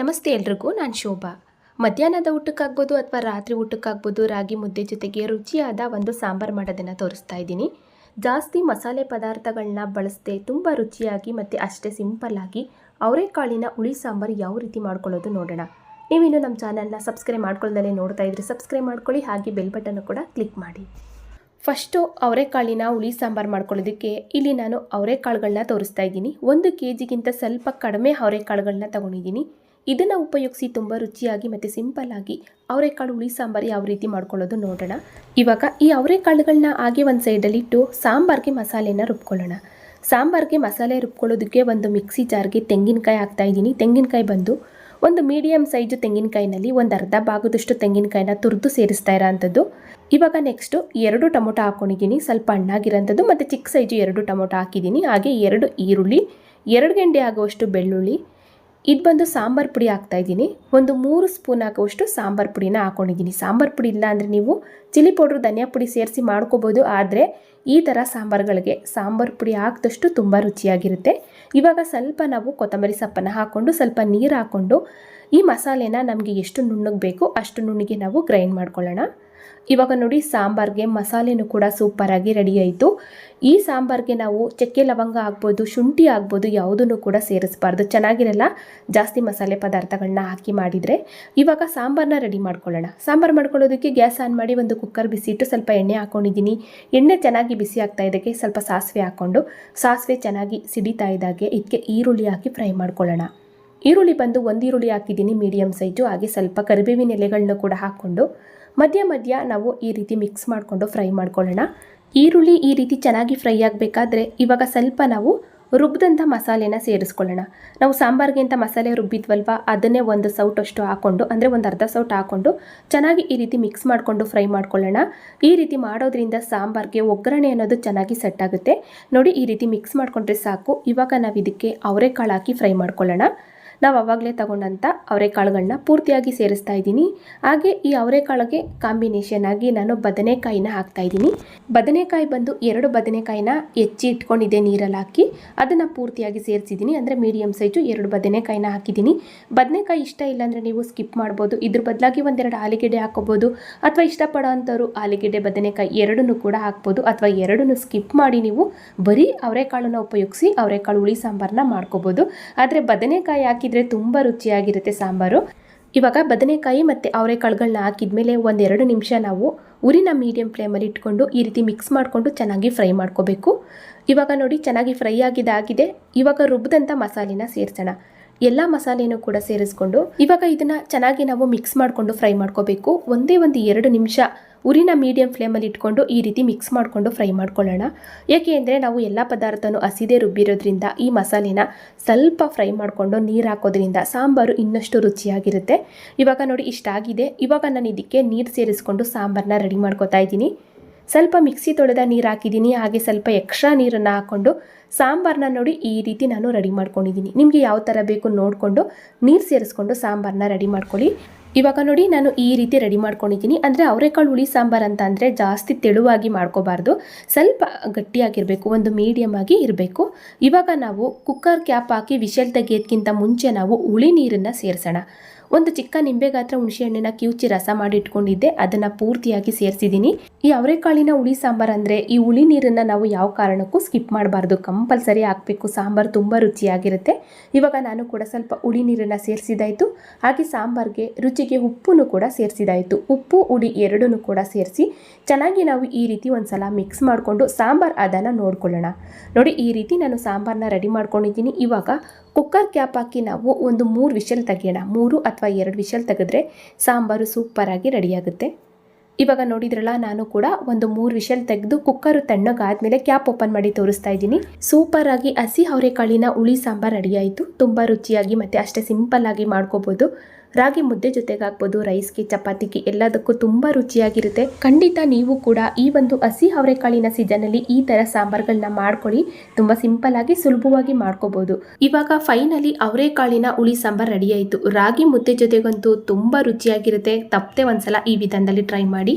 ನಮಸ್ತೆ ಎಲ್ರಿಗೂ, ನಾನು ಶೋಭಾ. ಮಧ್ಯಾಹ್ನದ ಊಟಕ್ಕಾಗ್ಬೋದು ಅಥವಾ ರಾತ್ರಿ ಊಟಕ್ಕಾಗ್ಬೋದು ರಾಗಿ ಮುದ್ದೆ ಜೊತೆಗೆ ರುಚಿಯಾದ ಒಂದು ಸಾಂಬಾರು ಮಾಡೋದನ್ನು ತೋರಿಸ್ತಾ ಇದ್ದೀನಿ. ಜಾಸ್ತಿ ಮಸಾಲೆ ಪದಾರ್ಥಗಳನ್ನ ಬಳಸದೆ ತುಂಬ ರುಚಿಯಾಗಿ ಮತ್ತು ಅಷ್ಟೇ ಸಿಂಪಲ್ಲಾಗಿ ಅವರೆಕಾಳಿನ ಹುಳಿ ಸಾಂಬಾರು ಯಾವ ರೀತಿ ಮಾಡ್ಕೊಳ್ಳೋದು ನೋಡೋಣ. ನೀವಿನ್ನು ನಮ್ಮ ಚಾನಲ್ನ ಸಬ್ಸ್ಕ್ರೈಬ್ ಮಾಡ್ಕೊಳ್ಳ್ದಲ್ಲೇ ನೋಡ್ತಾ ಇದ್ರೆ ಸಬ್ಸ್ಕ್ರೈಬ್ ಮಾಡ್ಕೊಳ್ಳಿ, ಹಾಗೆ ಬೆಲ್ ಬಟನ್ನು ಕೂಡ ಕ್ಲಿಕ್ ಮಾಡಿ. ಫಸ್ಟು ಅವರೆಕಾಳಿನ ಹುಳಿ ಸಾಂಬಾರು ಮಾಡ್ಕೊಳ್ಳೋದಕ್ಕೆ ಇಲ್ಲಿ ನಾನು ಅವರೆಕಾಳುಗಳನ್ನ ತೋರಿಸ್ತಾ ಇದ್ದೀನಿ. ಒಂದು ಕೆ ಜಿಗಿಂತ ಸ್ವಲ್ಪ ಕಡಿಮೆ ಅವರೆಕಾಳುಗಳನ್ನ ತಗೊಂಡಿದ್ದೀನಿ. ಇದನ್ನು ಉಪಯೋಗಿಸಿ ತುಂಬ ರುಚಿಯಾಗಿ ಮತ್ತು ಸಿಂಪಲ್ಲಾಗಿ ಅವರೆಕಾಳು ಹುಳಿ ಸಾಂಬಾರು ಯಾವ ರೀತಿ ಮಾಡ್ಕೊಳ್ಳೋದು ನೋಡೋಣ. ಇವಾಗ ಈ ಅವರೆಕಾಳುಗಳನ್ನ ಹಾಗೆ ಒಂದು ಸೈಡಲ್ಲಿಟ್ಟು ಸಾಂಬಾರ್ಗೆ ಮಸಾಲೆನ ರುಬ್ಕೊಳ್ಳೋಣ. ಸಾಂಬಾರ್ಗೆ ಮಸಾಲೆ ರುಬ್ಕೊಳ್ಳೋದಕ್ಕೆ ಒಂದು ಮಿಕ್ಸಿ ಜಾರ್ಗೆ ತೆಂಗಿನಕಾಯಿ ಹಾಕ್ತಾ ಇದ್ದೀನಿ. ತೆಂಗಿನಕಾಯಿ ಬಂದು ಒಂದು ಮೀಡಿಯಮ್ ಸೈಜು ತೆಂಗಿನಕಾಯಿನಲ್ಲಿ ಒಂದು ಅರ್ಧ ಭಾಗದಷ್ಟು ತೆಂಗಿನಕಾಯಿನ ತುರಿದು ಸೇರಿಸ್ತಾ ಇರೋ ಅಂಥದ್ದು ಇವಾಗ ನೆಕ್ಸ್ಟು ಎರಡು ಟೊಮೊಟೊ ಹಾಕ್ಕೊಂಡಿದ್ದೀನಿ ಸ್ವಲ್ಪ ಹಣ್ಣಾಗಿರೋಂಥದ್ದು ಮತ್ತು ಚಿಕ್ಕ ಸೈಜು ಎರಡು ಟೊಮೊಟೊ ಹಾಕಿದ್ದೀನಿ. ಹಾಗೆ ಎರಡು ಈರುಳ್ಳಿ, ಎರಡು ಗಂಟೆ ಆಗುವಷ್ಟು ಬೆಳ್ಳುಳ್ಳಿ ಇದು ಬಂದು ಸಾಂಬಾರು ಪುಡಿ ಹಾಕ್ತಾ ಇದ್ದೀನಿ. ಒಂದು ಮೂರು ಸ್ಪೂನ್ ಹಾಕುವಷ್ಟು ಸಾಂಬಾರು ಪುಡಿನ ಹಾಕೊಂಡಿದ್ದೀನಿ. ಸಾಂಬಾರು ಪುಡಿ ಇಲ್ಲ ಅಂದರೆ ನೀವು ಚಿಲ್ಲಿ ಪೌಡ್ರು, ಧನಿಯಾ ಪುಡಿ ಸೇರಿಸಿ ಮಾಡ್ಕೋಬೋದು. ಆದರೆ ಈ ಥರ ಸಾಂಬಾರುಗಳಿಗೆ ಸಾಂಬಾರು ಪುಡಿ ಹಾಕಿದಷ್ಟು ತುಂಬ ರುಚಿಯಾಗಿರುತ್ತೆ. ಇವಾಗ ಸ್ವಲ್ಪ ನಾವು ಕೊತ್ತಂಬರಿ ಸೊಪ್ಪನ್ನು ಹಾಕ್ಕೊಂಡು ಸ್ವಲ್ಪ ನೀರು ಹಾಕ್ಕೊಂಡು ಈ ಮಸಾಲೆನ ನಮಗೆ ಎಷ್ಟು ನುಣ್ಣಗೆ ಬೇಕು ಅಷ್ಟು ನುಣ್ಣಗೆ ನಾವು ಗ್ರೈಂಡ್ ಮಾಡ್ಕೊಳ್ಳೋಣ. ಇವಾಗ ನೋಡಿ ಸಾಂಬಾರ್ಗೆ ಮಸಾಲೆನೂ ಕೂಡ ಸೂಪರಾಗಿ ರೆಡಿ ಆಯಿತು. ಈ ಸಾಂಬಾರ್ಗೆ ನಾವು ಚಕ್ಕೆ ಲವಂಗ ಆಗ್ಬೋದು, ಶುಂಠಿ ಆಗ್ಬೋದು, ಯಾವುದನ್ನು ಕೂಡ ಸೇರಿಸಬಾರ್ದು. ಚೆನ್ನಾಗಿರಲ್ಲ? ಜಾಸ್ತಿ ಮಸಾಲೆ ಪದಾರ್ಥಗಳನ್ನ ಹಾಕಿ ಮಾಡಿದರೆ. ಇವಾಗ ಸಾಂಬಾರನ್ನ ರೆಡಿ ಮಾಡ್ಕೊಳ್ಳೋಣ. ಸಾಂಬಾರು ಮಾಡ್ಕೊಳ್ಳೋದಕ್ಕೆ ಗ್ಯಾಸ್ ಆನ್ ಮಾಡಿ ಒಂದು ಕುಕ್ಕರ್ ಬಿಸಿಟ್ಟು ಸ್ವಲ್ಪ ಎಣ್ಣೆ ಹಾಕ್ಕೊಂಡಿದ್ದೀನಿ ಎಣ್ಣೆ ಚೆನ್ನಾಗಿ ಬಿಸಿ ಆಗ್ತಾ ಇದಕ್ಕೆ ಸ್ವಲ್ಪ ಸಾಸಿವೆ ಹಾಕ್ಕೊಂಡು, ಸಾಸಿವೆ ಚೆನ್ನಾಗಿ ಸಿಡಿತಾ ಇದ್ದಾಗೆ ಇದಕ್ಕೆ ಈರುಳ್ಳಿ ಹಾಕಿ ಫ್ರೈ ಮಾಡ್ಕೊಳ್ಳೋಣ. ಈರುಳ್ಳಿ ಬಂದು ಒಂದು ಈರುಳ್ಳಿ ಹಾಕಿದ್ದೀನಿ ಮೀಡಿಯಮ್ ಸೈಜು ಹಾಗೆ ಸ್ವಲ್ಪ ಕರಿಬೇವಿನ ಎಲೆಗಳನ್ನ ಕೂಡ ಹಾಕ್ಕೊಂಡು ಮಧ್ಯ ಮಧ್ಯ ನಾವು ಈ ರೀತಿ ಮಿಕ್ಸ್ ಮಾಡಿಕೊಂಡು ಫ್ರೈ ಮಾಡ್ಕೊಳ್ಳೋಣ. ಈರುಳ್ಳಿ ಈ ರೀತಿ ಚೆನ್ನಾಗಿ ಫ್ರೈ ಆಗಬೇಕಾದ್ರೆ ಇವಾಗ ಸ್ವಲ್ಪ ನಾವು ರುಬ್ಬಿದಂಥ ಮಸಾಲೆನ ಸೇರಿಸ್ಕೊಳ್ಳೋಣ. ನಾವು ಸಾಂಬಾರ್ಗೆ ಅಂತ ಮಸಾಲೆ ರುಬ್ಬಿದ್ವಲ್ವ? ಅದನ್ನೇ ಒಂದು ಸೌಟಷ್ಟು ಹಾಕ್ಕೊಂಡು ಅಂದರೆ ಒಂದು ಅರ್ಧ ಸೌಟ್ ಹಾಕ್ಕೊಂಡು ಚೆನ್ನಾಗಿ ಈ ರೀತಿ ಮಿಕ್ಸ್ ಮಾಡಿಕೊಂಡು ಫ್ರೈ ಮಾಡ್ಕೊಳ್ಳೋಣ. ಈ ರೀತಿ ಮಾಡೋದ್ರಿಂದ ಸಾಂಬಾರ್ಗೆ ಒಗ್ಗರಣೆ ಅನ್ನೋದು ಚೆನ್ನಾಗಿ ಸೆಟ್ ಆಗುತ್ತೆ. ನೋಡಿ ಈ ರೀತಿ ಮಿಕ್ಸ್ ಮಾಡಿಕೊಂಡ್ರೆ ಸಾಕು. ಇವಾಗ ನಾವು ಇದಕ್ಕೆ ಅವರೆಕಾಳು ಹಾಕಿ ಫ್ರೈ ಮಾಡ್ಕೊಳ್ಳೋಣ. ನಾವು ಅವಾಗಲೇ ತಗೊಂಡಂಥ ಅವರೆಕಾಳುಗಳನ್ನ ಪೂರ್ತಿಯಾಗಿ ಸೇರಿಸ್ತಾ ಇದ್ದೀನಿ. ಹಾಗೆ ಈ ಅವರೆಕಾಳಿಗೆ ಕಾಂಬಿನೇಷನ್ ಆಗಿ ನಾನು ಬದನೆಕಾಯಿನ ಹಾಕ್ತಾ ಇದ್ದೀನಿ. ಬದನೆಕಾಯಿ ಬಂದು ಎರಡು ಬದನೆಕಾಯಿನ ಹೆಚ್ಚಿ ಇಟ್ಕೊಂಡಿದ್ದೆ ನೀರಲ್ಲಿ ಹಾಕಿ, ಅದನ್ನು ಪೂರ್ತಿಯಾಗಿ ಸೇರಿಸಿದ್ದೀನಿ. ಅಂದರೆ ಮೀಡಿಯಮ್ ಸೈಜು ಎರಡು ಬದನೆಕಾಯಿನ ಹಾಕಿದ್ದೀನಿ. ಬದನೆಕಾಯಿ ಇಷ್ಟ ಇಲ್ಲಾಂದರೆ ನೀವು ಸ್ಕಿಪ್ ಮಾಡ್ಬೋದು. ಇದ್ರ ಬದಲಾಗಿ ಒಂದೆರಡು ಆಲೂಗೆಡ್ಡೆ ಹಾಕೋಬೋದು ಅಥವಾ ಇಷ್ಟಪಡೋ ಅಂಥವ್ರು ಆಲೂಗೆಡ್ಡೆ ಬದನೆಕಾಯಿ ಎರಡನ್ನೂ ಕೂಡ ಹಾಕ್ಬೋದು. ಅಥವಾ ಎರಡನ್ನೂ ಸ್ಕಿಪ್ ಮಾಡಿ ನೀವು ಬರೀ ಅವರೆಕಾಳನ್ನು ಉಪಯೋಗಿಸಿ ಅವರೆಕಾಳು ಹುಳಿ ಸಾಂಬಾರನ್ನ ಮಾಡ್ಕೋಬೋದು. ಆದರೆ ಬದನೆಕಾಯಿ ಹಾಕಿದರೆ ತುಂಬ ರುಚಿಯಾಗಿರುತ್ತೆ ಸಾಂಬಾರು. ಇವಾಗ ಬದನೆಕಾಯಿ ಮತ್ತು ಅವರೆಕಾಳುಗಳನ್ನ ಹಾಕಿದ್ಮೇಲೆ ಒಂದೆರಡು ನಿಮಿಷ ನಾವು ಉರಿನ ಮೀಡಿಯಂ ಫ್ಲೇಮಲ್ಲಿ ಇಟ್ಕೊಂಡು ಈ ರೀತಿ ಮಿಕ್ಸ್ ಮಾಡಿಕೊಂಡು ಚೆನ್ನಾಗಿ ಫ್ರೈ ಮಾಡ್ಕೋಬೇಕು. ಇವಾಗ ನೋಡಿ ಚೆನ್ನಾಗಿ ಫ್ರೈ ಆಗಿದ್ದಾಗಿದೆ ಇವಾಗ ರುಬ್ಬಿದಂಥ ಮಸಾಲೆನ ಸೇರಿಸೋಣ. ಎಲ್ಲ ಮಸಾಲೆನೂ ಕೂಡ ಸೇರಿಸ್ಕೊಂಡು ಇವಾಗ ಇದನ್ನ ಚೆನ್ನಾಗಿ ನಾವು ಮಿಕ್ಸ್ ಮಾಡಿಕೊಂಡು ಫ್ರೈ ಮಾಡ್ಕೋಬೇಕು. ಒಂದೇ ಒಂದು ಎರಡು ನಿಮಿಷ ಉರಿನ ಮೀಡಿಯಂ ಫ್ಲೇಮಲ್ಲಿ ಇಟ್ಕೊಂಡು ಈ ರೀತಿ ಮಿಕ್ಸ್ ಮಾಡಿಕೊಂಡು ಫ್ರೈ ಮಾಡ್ಕೊಳ್ಳೋಣ. ಏಕೆ ಅಂದರೆ ನಾವು ಎಲ್ಲ ಪದಾರ್ಥನೂ ಹಸಿದೇ ರುಬ್ಬಿರೋದ್ರಿಂದ ಈ ಮಸಾಲೆನ ಸ್ವಲ್ಪ ಫ್ರೈ ಮಾಡಿಕೊಂಡು ನೀರು ಹಾಕೋದ್ರಿಂದ ಸಾಂಬಾರು ಇನ್ನಷ್ಟು ರುಚಿಯಾಗಿರುತ್ತೆ. ಇವಾಗ ನೋಡಿ ಇಷ್ಟಾಗಿದೆ. ಇವಾಗ ನಾನು ಇದಕ್ಕೆ ನೀರು ಸೇರಿಸ್ಕೊಂಡು ಸಾಂಬಾರನ್ನ ರೆಡಿ ಮಾಡ್ಕೋತಾ ಇದ್ದೀನಿ. ಸ್ವಲ್ಪ ಮಿಕ್ಸಿ ತೊಳೆದ ನೀರು ಹಾಕಿದ್ದೀನಿ. ಹಾಗೆ ಸ್ವಲ್ಪ ಎಕ್ಸ್ಟ್ರಾ ನೀರನ್ನು ಹಾಕ್ಕೊಂಡು ಸಾಂಬಾರನ್ನ ನೋಡಿ ಈ ರೀತಿ ನಾನು ರೆಡಿ ಮಾಡ್ಕೊಂಡಿದ್ದೀನಿ. ನಿಮಗೆ ಯಾವ ಥರ ಬೇಕು ನೋಡಿಕೊಂಡು ನೀರು ಸೇರಿಸ್ಕೊಂಡು ಸಾಂಬಾರನ್ನ ರೆಡಿ ಮಾಡ್ಕೊಳ್ಳಿ. ಇವಾಗ ನೋಡಿ ನಾನು ಈ ರೀತಿ ರೆಡಿ ಮಾಡ್ಕೊಂಡಿದ್ದೀನಿ. ಅಂದರೆ ಅವರೆಕಾಳು ಹುಳಿ ಸಾಂಬಾರು ಅಂತ ಅಂದರೆ ಜಾಸ್ತಿ ತೆಳುವಾಗಿ ಮಾಡ್ಕೋಬಾರ್ದು. ಸ್ವಲ್ಪ ಗಟ್ಟಿಯಾಗಿರಬೇಕು, ಒಂದು ಮೀಡಿಯಮ್ ಆಗಿ ಇರಬೇಕು. ಇವಾಗ ನಾವು ಕುಕ್ಕರ್ ಕ್ಯಾಪ್ ಹಾಕಿ ವಿಶಲ್ ತೆಗೆಯೋದಕ್ಕಿಂತ ಮುಂಚೆ ನಾವು ಹುಳಿ ನೀರನ್ನು ಸೇರಿಸೋಣ. ಒಂದು ಚಿಕ್ಕ ನಿಂಬೆ ಗಾತ್ರ ಹುಣಸೆಹಣ್ಣಿನ ಕಿವುಚಿ ರಸ ಮಾಡಿ ಇಟ್ಕೊಂಡಿದ್ದೆ, ಅದನ್ನು ಪೂರ್ತಿಯಾಗಿ ಸೇರಿಸಿದ್ದೀನಿ. ಈ ಅವರೆಕಾಳಿನ ಹುಳಿ ಸಾಂಬಾರ್ ಅಂದರೆ ಈ ಹುಳಿ ನೀರನ್ನು ನಾವು ಯಾವ ಕಾರಣಕ್ಕೂ ಸ್ಕಿಪ್ ಮಾಡಬಾರ್ದು. ಕಂಪಲ್ಸರಿ ಹಾಕಬೇಕು. ಸಾಂಬಾರ್ ತುಂಬ ರುಚಿಯಾಗಿರುತ್ತೆ. ಇವಾಗ ನಾನು ಕೂಡ ಸ್ವಲ್ಪ ಹುಳಿ ನೀರನ್ನು ಸೇರಿಸಿದಾಯಿತು. ಹಾಗೆ ಸಾಂಬಾರ್ಗೆ ರುಚಿಗೆ ಉಪ್ಪನ್ನು ಕೂಡ ಸೇರಿಸಿದಾಯಿತು. ಉಪ್ಪು, ಹುಳಿ ಎರಡನ್ನೂ ಕೂಡ ಸೇರಿಸಿ ಚೆನ್ನಾಗಿ ನಾವು ಈ ರೀತಿ ಒಂದು ಸಲ ಮಿಕ್ಸ್ ಮಾಡಿಕೊಂಡು ಸಾಂಬಾರ್ ಅದನ್ನು ನೋಡ್ಕೊಳ್ಳೋಣ. ನೋಡಿ, ಈ ರೀತಿ ನಾನು ಸಾಂಬಾರನ್ನ ರೆಡಿ ಮಾಡ್ಕೊಂಡಿದ್ದೀನಿ. ಇವಾಗ ಕುಕ್ಕರ್ ಕ್ಯಾಪ್ ಹಾಕಿ ನಾವು ಒಂದು ಮೂರು ವಿಷಲ್ ತೆಗೆಯೋಣ. ಮೂರು ಅಥವಾ ಎರಡು ವಿಷಲ್ ತೆಗೆದ್ರೆ ಸಾಂಬಾರು ಸೂಪರಾಗಿ ರೆಡಿಯಾಗುತ್ತೆ ಇವಾಗ ನೋಡಿದ್ರಲ್ಲ, ನಾನು ಕೂಡ ಒಂದು ಮೂರು ವಿಷಲ್ ತೆಗೆದು ಕುಕ್ಕರು ತಣ್ಣಗಾದ್ಮೇಲೆ ಕ್ಯಾಪ್ ಓಪನ್ ಮಾಡಿ ತೋರಿಸ್ತಾ ಇದ್ದೀನಿ. ಸೂಪರ್ ಆಗಿ ಹಸಿ ಅವರೆಕಾಳಿನ ಹುಳಿ ಸಾಂಬಾರು ರೆಡಿಯಾಯಿತು ತುಂಬ ರುಚಿಯಾಗಿ ಮತ್ತು ಅಷ್ಟೇ ಸಿಂಪಲ್ ಆಗಿ ಮಾಡ್ಕೋಬೋದು. ರಾಗಿ ಮುದ್ದೆ ಜೊತೆಗೆ ಹಾಕ್ಬೋದು, ರೈಸ್ಗೆ, ಚಪಾತಿಗೆ, ಎಲ್ಲದಕ್ಕೂ ತುಂಬ ರುಚಿಯಾಗಿರುತ್ತೆ. ಖಂಡಿತ ನೀವು ಕೂಡ ಈ ಒಂದು ಹಸಿ ಅವರೆಕಾಳಿನ ಸೀಸನಲ್ಲಿ ಈ ಥರ ಸಾಂಬಾರ್ಗಳನ್ನ ಮಾಡ್ಕೊಳ್ಳಿ. ತುಂಬ ಸಿಂಪಲ್ ಆಗಿ ಸುಲಭವಾಗಿ ಮಾಡ್ಕೋಬಹುದು ಇವಾಗ ಫೈನಲಿ ಅವರೆಕಾಳಿನ ಹುಳಿ ಸಾಂಬಾರ್ ರೆಡಿ ಆಯಿತು. ರಾಗಿ ಮುದ್ದೆ ಜೊತೆಗಂತೂ ತುಂಬ ರುಚಿಯಾಗಿರುತ್ತೆ. ತಪ್ಪದೆ ಒಂದ್ಸಲ ಈ ವಿಧಾನದಲ್ಲಿ ಟ್ರೈ ಮಾಡಿ.